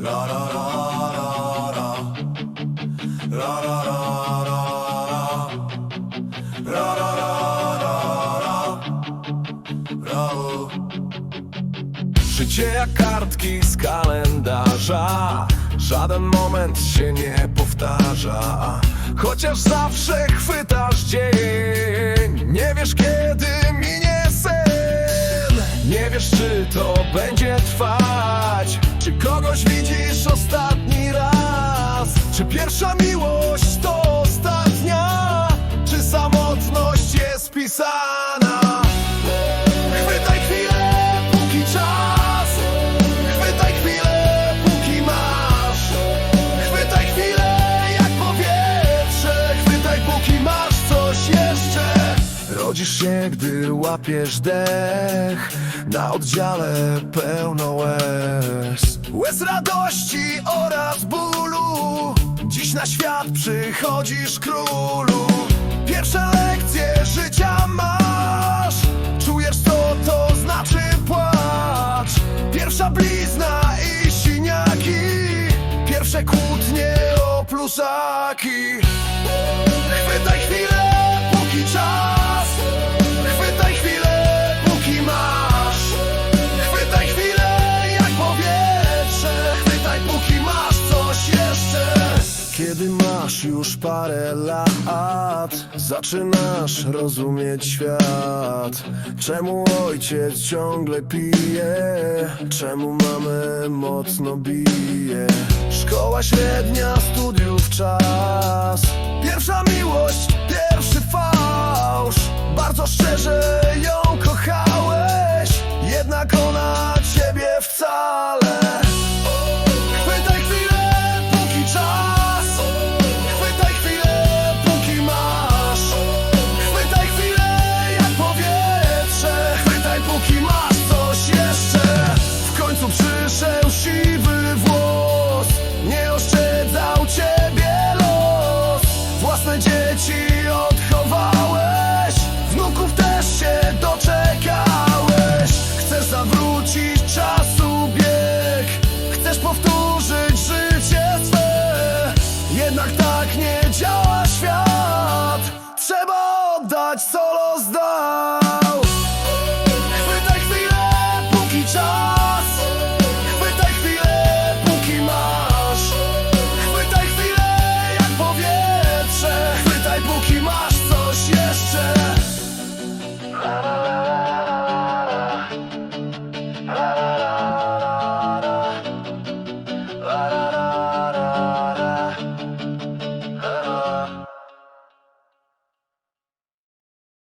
La la la la la. La la la la la. La la la la. Bravo. Życie jak kartki z kalendarza Żaden moment się nie powtarza Chociaż zawsze chwytasz dzień Nie wiesz kiedy minie sen Nie wiesz czy to będzie trwać pierwsza miłość to ostatnia. Czy samotność jest pisana? Chwytaj chwilę, póki czas. Chwytaj chwilę, póki masz. Chwytaj chwilę, jak powietrze. Chwytaj, póki masz coś jeszcze. Rodzisz się, gdy łapiesz dech. Na oddziale pełno łez. Łez radości oraz bólu Dziś na świat przychodzisz królu. Pierwsze lekcje życia masz. Czujesz co to znaczy płacz. Pierwsza blizna i siniaki. Pierwsze kłótnie o plusaki już parę lat Zaczynasz rozumieć świat. Czemu ojciec ciągle pije? Czemu mamę mocno bije? Szkoła średnia, studiów czas. Pierwsza miłość, zawrócić czasu bieg. Chcesz powtórzyć życie swe. Jednak tak nie działa świat. Trzeba oddać co los